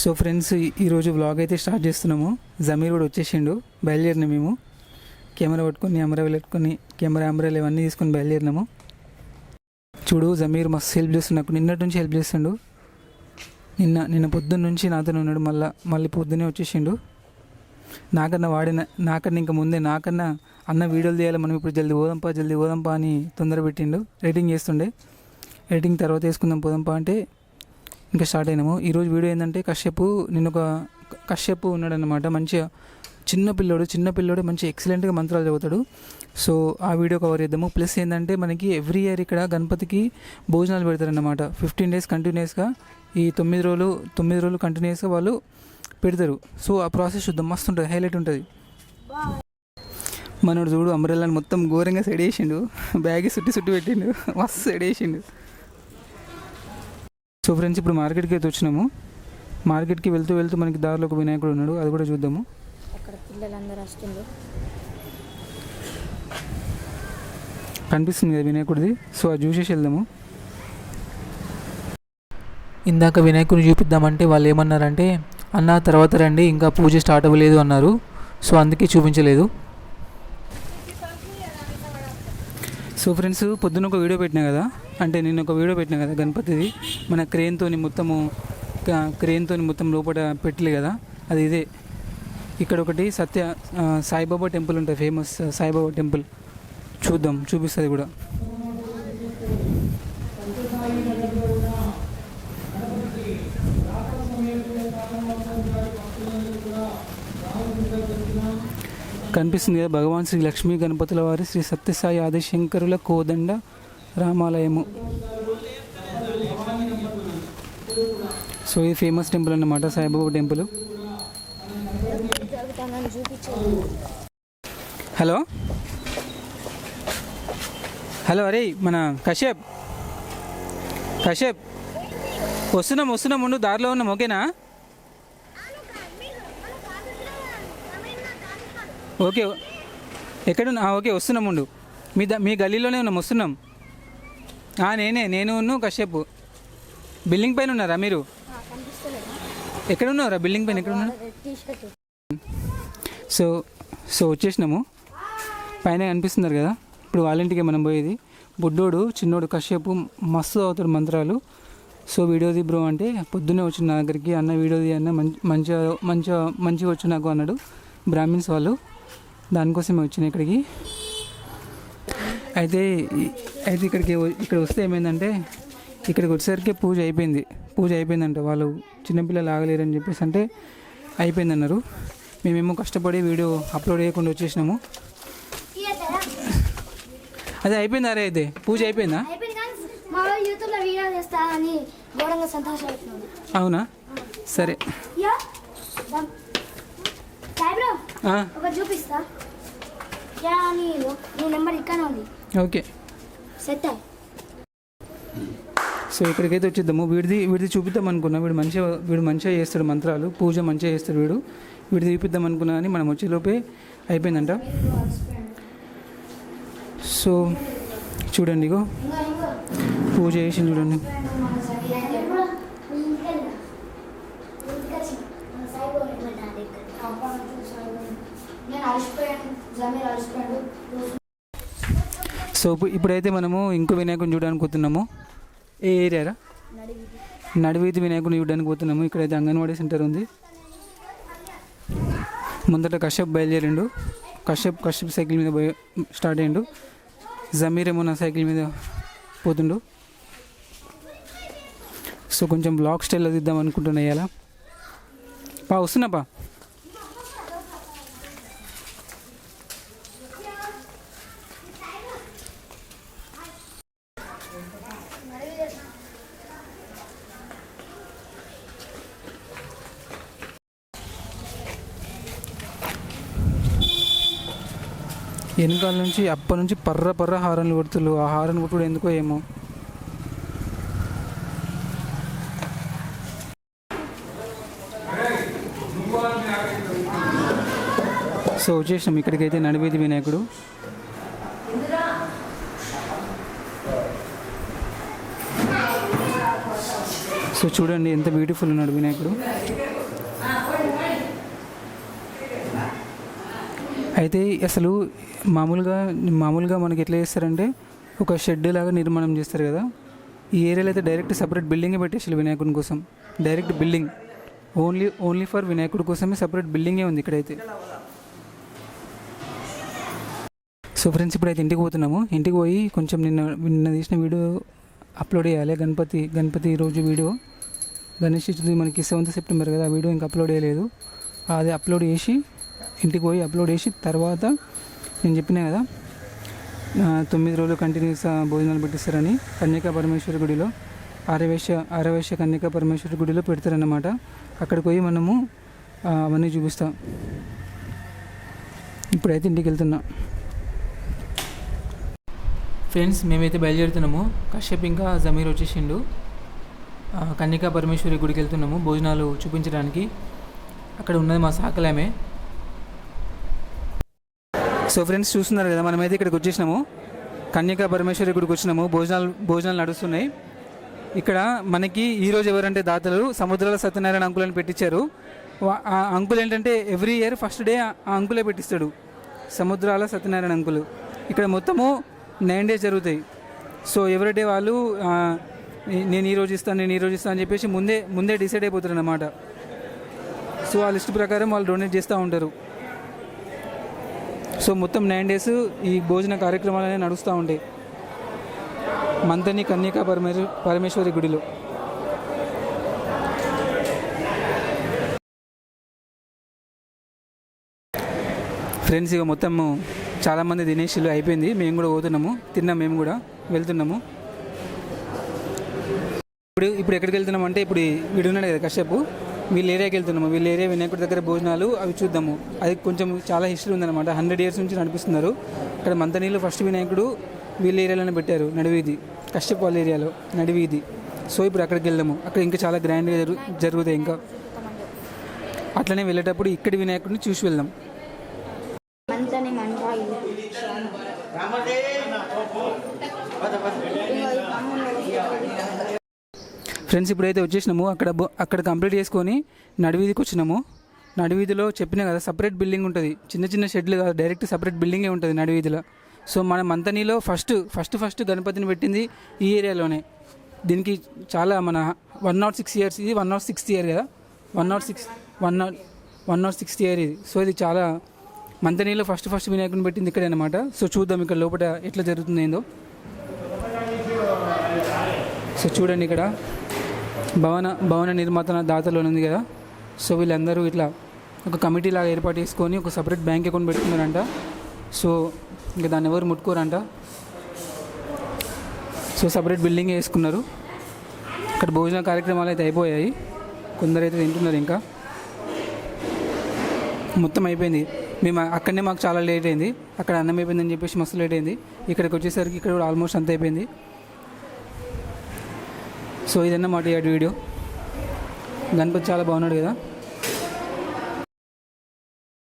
So friends ఈరోజు vlog అయితే start చేస్తున్నాము. జమీర్ కూడా వచ్చేసిండు. బయలుదేరిన మేము. కెమెరా పట్టుకొని అమరా పెట్టుకొని కెమెరా అమరాలు ఇవన్నీ తీసుకొని బయలుదేరినాము. చూడు జమీర్ మస్తు హెల్ప్ చేస్తుండు. నిన్నటి నుంచి హెల్ప్ చేస్తుండు. నిన్న నిన్న పొద్దున్న నుంచి నాతో ఉన్నాడు. మళ్ళీ మళ్ళీ పొద్దున్నే వచ్చేసిండు. నాకన్నా వాడిన నాకన్నా ఇంకా ముందే నాకన్నా అన్న వీడియోలు తీయాలి. మనం ఇప్పుడు జల్దీ పోదాంపా జల్దీ పోదాంపా అని తొందర పెట్టిండు రేటింగ్ చేస్తుండే. రేటింగ్ తర్వాత వేసుకుందాం పోదాంపా అంటే ఇంకా స్టార్ట్ అయినాము. ఈరోజు వీడియో ఏంటంటే కశ్యప్ నిన్న ఒక కశ్యప్ ఉన్నాడనమాట మంచిగా చిన్న పిల్లోడు చిన్న పిల్లోడు మంచి ఎక్సలెంట్గా మంత్రాలు చదువుతాడు. సో ఆ వీడియో కవర్ చేద్దాము. ప్లస్ ఏంటంటే మనకి ఎవ్రీ ఇయర్ ఇక్కడ గణపతికి భోజనాలు పెడతారన్నమాట. ఫిఫ్టీన్ డేస్ కంటిన్యూస్గా ఈ తొమ్మిది రోజులు తొమ్మిది రోజులు కంటిన్యూస్గా వాళ్ళు పెడతారు. సో ఆ ప్రాసెస్ చూద్దాం. మస్తు ఉంటుంది హైలైట్ ఉంటుంది. మనోడు చూడు అంబ్రెల్లాని మొత్తం ఘోరంగా సెడేసిండు బ్యాగ్ సుట్టి సుట్టి పెట్టిండు. మస్తు సెడేసిండు సో ఫ్రెండ్స్ ఇప్పుడు మార్కెట్కి అయితే వచ్చినాము. మార్కెట్కి వెళ్తూ వెళ్తూ మనకి దారిలో ఒక వినాయకుడు ఉన్నాడు. అది కూడా చూద్దాము. అక్కడ పిల్లలందరూ వస్తుండ్రు కనిపిస్తుంది కదా వినాయకుడిది. సో అది చూసేసి వెళ్దాము. ఇందాక వినాయకుడిని చూపిద్దామంటే వాళ్ళు ఏమన్నారంటే అన్న తర్వాత రండి ఇంకా పూజ స్టార్ట్ అవ్వలేదు అన్నారు. సో అందుకే చూపించలేదు. సో ఫ్రెండ్స్ పొద్దున్న ఒక వీడియో పెట్టినా కదా? అంటే నేను ఒక వీడియో పెట్టిన కదా గణపతిది మన క్రేన్తోని మొత్తము క్రేన్తోని మొత్తం లోపల పెట్టలే కదా అది ఇదే. ఇక్కడ ఒకటి సత్య సాయిబాబా టెంపుల్ ఉంటుంది ఫేమస్ సాయిబాబా టెంపుల్. చూద్దాం చూపిస్తుంది కూడా. కనిపిస్తుంది కదా భగవాన్ శ్రీ లక్ష్మీ గణపతుల వారి శ్రీ సత్యసాయి ఆదిశంకరుల కోదండ రామాలయము. సో ఇది ఫేమస్ టెంపుల్ అన్నమాట సాయిబాబా టెంపుల్. హలో? హలో అరే మన కశ్యప్. కశ్యప్. వస్తున్నాం వస్తున్నాం ఉండు దారిలో ఉన్నాం ఓకేనా? ఓకే ఎక్కడున్నా ఓకే వస్తున్నాం ఉండు. మీ ద మీ గల్లీలోనే ఉన్నాం వస్తున్నాం. నేనే నేను ఉన్ను కశ్యప్ బిల్డింగ్ పైన ఉన్నారా మీరు? ఎక్కడ ఉన్నారా బిల్డింగ్ పైన? ఎక్కడ ఉన్నారు సో సో వచ్చేసినాము. పైన కనిపిస్తున్నారు కదా? ఇప్పుడు వాళ్ళ ఇంటికి మనం పోయేది. బుడ్డోడు చిన్నోడు కశ్యపు మస్తు అవుతాడు మంత్రాలు. సో వీడియోది బ్రో అంటే పొద్దున్నే వచ్చిన నా దగ్గరికి అన్న వీడియోది అన్న మంచి మంచిగా మంచిగా మంచిగా వచ్చు నాకు అన్నాడు బ్రాహ్మిన్స్ వాళ్ళు. దానికోసమే వచ్చిన ఇక్కడికి. అయితే అయితే ఇక్కడికి ఇక్కడ వస్తే ఏమైందంటే ఇక్కడికి వచ్చేసరికి పూజ అయిపోయింది. పూజ అయిపోయిందంట. వాళ్ళు చిన్నపిల్లలు ఆగలేరని చెప్పేసి అంటే అయిపోయింది అన్నారు మేమేమో కష్టపడి వీడియో అప్లోడ్ చేయకుండా వచ్చేసినాము. అదే అయిపోయింది అరే అయితే? పూజ అయిపోయిందా? అవునా? సరే. చూపిస్తా. నెంబర్ ఇక్కడే ఉంది. ఓకే. సెట్ సో ఇక్కడికైతే వచ్చేద్దాము. వీడిది వీడిది చూపిద్దాం అనుకున్నా. వీడు మంచిగా వీడు మంచిగా చేస్తాడు మంత్రాలు. పూజ మంచిగా చేస్తాడు వీడు. వీడిది చూపిద్దాం అనుకున్నా కానీ మనం వచ్చేలోపే అయిపోయిందంట. సో చూడండి ఇగో. పూజ చేసి చూడండి నేను అలసిపోయాను జమీర్ అలసిపోయాడు సో ఇప్పుడు- ఇప్పుడైతే మనము ఇంకో వినాయకుని చూడడానికి పోతున్నాము. ఏ ఏరియారా? నడివీధి వినాయకుని చూడడానికి పోతున్నాము. ఇక్కడైతే అంగన్వాడీ సెంటర్ ఉంది. ముందట కశ్యప్ బయలుదేరిండు. కశ్యప్ కశ్యప్ సైకిల్ మీద పోయి స్టార్ట్ అయ్యిండు. జమీర్ ఏమో నా సైకిల్ మీద పోతుండు. సో కొంచెం బ్లాక్ స్టైల్లో దిద్దాం అనుకుంటున్నా ఇలా పా వస్తున్నాపా వెనకాల నుంచి అప్పటి నుంచి పర్ర పర్ర హారన్లు కొడుతులు ఆ హారన్ కొట్టుడు ఎందుకో ఏమో. సో వచ్చేసాం ఇక్కడికైతే నడివేది వినాయకుడు. సో చూడండి ఎంత బ్యూటిఫుల్ ఉన్నాడు వినాయకుడు. అయితే అసలు మామూలుగా మామూలుగా మనకి ఎట్లా చేస్తారంటే ఒక షెడ్ లాగా నిర్మాణం చేస్తారు కదా. ఈ ఏరియాలో అయితే డైరెక్ట్ సపరేట్ బిల్డింగే పెట్టేసారు వినాయకుడి కోసం. Direct building. Only only for వినాయకుడి కోసమే సపరేట్ బిల్డింగే ఉంది ఇక్కడైతే. సో ఫ్రెండ్స్ ఇప్పుడైతే ఇంటికి పోతున్నాము. ఇంటికి పోయి కొంచెం నిన్న నిన్న తీసిన వీడియో అప్లోడ్ చేయాలి. గణపతి గణపతి రోజు వీడియో. గణేష్ చతుర్థి మనకి సెవెంత్ సెప్టెంబర్ కదా ఆ వీడియో ఇంకా అప్లోడ్ చేయలేదు. అది అప్లోడ్ చేసి ఇంటికి పోయి అప్లోడ్ చేసి తర్వాత నేను చెప్పినా కదా తొమ్మిది రోజులు కంటిన్యూస్ భోజనాలు పెట్టిస్తారని కన్యకా పరమేశ్వరి గుడిలో ఆరవేశ ఆరవేశ కన్యకా పరమేశ్వరి గుడిలో పెడతారన్నమాట. అక్కడికి పోయి మనము అవన్నీ చూపిస్తాం. ఇప్పుడైతే ఇంటికి వెళ్తున్నా. ఫ్రెండ్స్ మేమైతే బయలుదేరుతున్నాము. కశ్యప్ ఇంకా జమీర్ వచ్చేసిండు. కన్యకా పరమేశ్వరి గుడికి వెళ్తున్నాము భోజనాలు చూపించడానికి. అక్కడ ఉన్నది మా సాకలామే. సో ఫ్రెండ్స్ చూస్తున్నారు కదా మనమైతే ఇక్కడికి వచ్చేసినాము. కన్యకా పరమేశ్వరి గుడికి వచ్చినాము. భోజనాలు భోజనాలు నడుస్తున్నాయి. ఇక్కడ మనకి ఈరోజు ఎవరంటే దాతలు సముద్రాల సత్యనారాయణ అంకులను పెట్టించారు ఆ అంకుల్ ఏంటంటే ఎవ్రీ ఇయర్ ఫస్ట్ డే ఆ అంకులే పెట్టిస్తాడు. సముద్రాల సత్యనారాయణ అంకులు. ఇక్కడ మొత్తము నైన్ డేస్ జరుగుతాయి. సో ఎవరి డే వాళ్ళు నేను ఈ రోజు ఇస్తాను నేను ఈ రోజు ఇస్తాను అని చెప్పేసి ముందే ముందే డిసైడ్ అయిపోతారు అన్నమాట సో ఆ లిస్ట్ ప్రకారం వాళ్ళు డొనేట్ చేస్తూ ఉంటారు. సో మొత్తం నైన్ డేస్ ఈ భోజన కార్యక్రమాలు అనేవి నడుస్తూ ఉంటాయి మంతని కన్యకా పరమేశ్వరి పరమేశ్వరి గుడిలో. ఫ్రెండ్స్ ఇక మొత్తము చాలామంది దినేషులు అయిపోయింది. మేము కూడా పోతున్నాము. తిన్నాం మేము కూడా. వెళ్తున్నాము. ఇప్పుడు ఇప్పుడు ఎక్కడికి వెళ్తున్నాం అంటే ఇప్పుడు వీడున్నాడు కదా కశ్యపు. వీళ్ళ ఏరియాకి వెళ్తున్నాము. వీళ్ళ ఏరియా వినాయకుడి దగ్గర భోజనాలు అవి చూద్దాము. అది కొంచెం చాలా హిస్టరీ ఉందన్నమాట. హండ్రెడ్ ఇయర్స్ నుంచి నడిపిస్తున్నారు. ఇక్కడ మంతనీళ్ళు ఫస్ట్ వినాయకుడు వీళ్ళ ఏరియాలోనే పెట్టారు. నడివీధి. వాళ్ళ ఏరియాలో. నడివీధి. సో ఇప్పుడు అక్కడికి వెళ్దాము అక్కడ ఇంకా చాలా గ్రాండ్గా జరుగు జరుగుతాయి ఇంకా. అట్లనే వెళ్ళేటప్పుడు ఇక్కడి వినాయకుడిని చూసి వెళ్దాం. ఫ్రెండ్స్ ఇప్పుడైతే వచ్చేసినాము. అక్కడ అక్కడ కంప్లీట్ చేసుకొని నడివీధికి వచ్చినాము. నడివీధిలో చెప్పినా కదా సపరేట్ బిల్డింగ్ ఉంటుంది. చిన్న చిన్న షెడ్లు కాదు డైరెక్ట్ సపరేట్ బిల్డింగే ఉంటుంది నడివీధిలో. సో మన మంతనీలో ఫస్ట్ ఫస్ట్ ఫస్ట్ గణపతిని పెట్టింది ఈ ఏరియాలోనే. దీనికి చాలా మన వన్ నాట్ సిక్స్ ఇయర్స్ ఇది వన్ నాట్ సిక్స్త్ ఇయర్ కదా? One nought six one nought one nought sixth year ఇది. సో ఇది చాలా మంతనీలో ఫస్ట్ ఫస్ట్ వినాయకుని పెట్టింది ఇక్కడే అనమాట సో చూద్దాం ఇక్కడ లోపల ఎట్లా జరుగుతుంది ఏందో. సో చూడండి ఇక్కడ. భవన భవన నిర్మాత దాతలు ఉంది కదా. సో వీళ్ళందరూ ఇట్లా ఒక కమిటీ లాగా ఏర్పాటు చేసుకొని ఒక సపరేట్ బ్యాంక్ అకౌంట్ పెట్టుకున్నారంట. సో ఇంకా దాన్ని ఎవరు ముట్టుకోరంట. సో సపరేట్ బిల్డింగ్ వేసుకున్నారు. ఇక్కడ భోజన కార్యక్రమాలు అయితే అయిపోయాయి. కొందరైతే తింటున్నారు ఇంకా. మొత్తం అయిపోయింది. మేము అక్కడనే మాకు చాలా లేట్ అయింది. అక్కడ అన్నం అయిపోయిందని చెప్పేసి మస్తు లేట్ అయింది. ఇక్కడికి వచ్చేసరికి ఇక్కడ కూడా ఆల్మోస్ట్ అంత అయిపోయింది. సో ఇదన్నమాట ఈ వీడియో. గణపతి చాలా బాగున్నాడు కదా.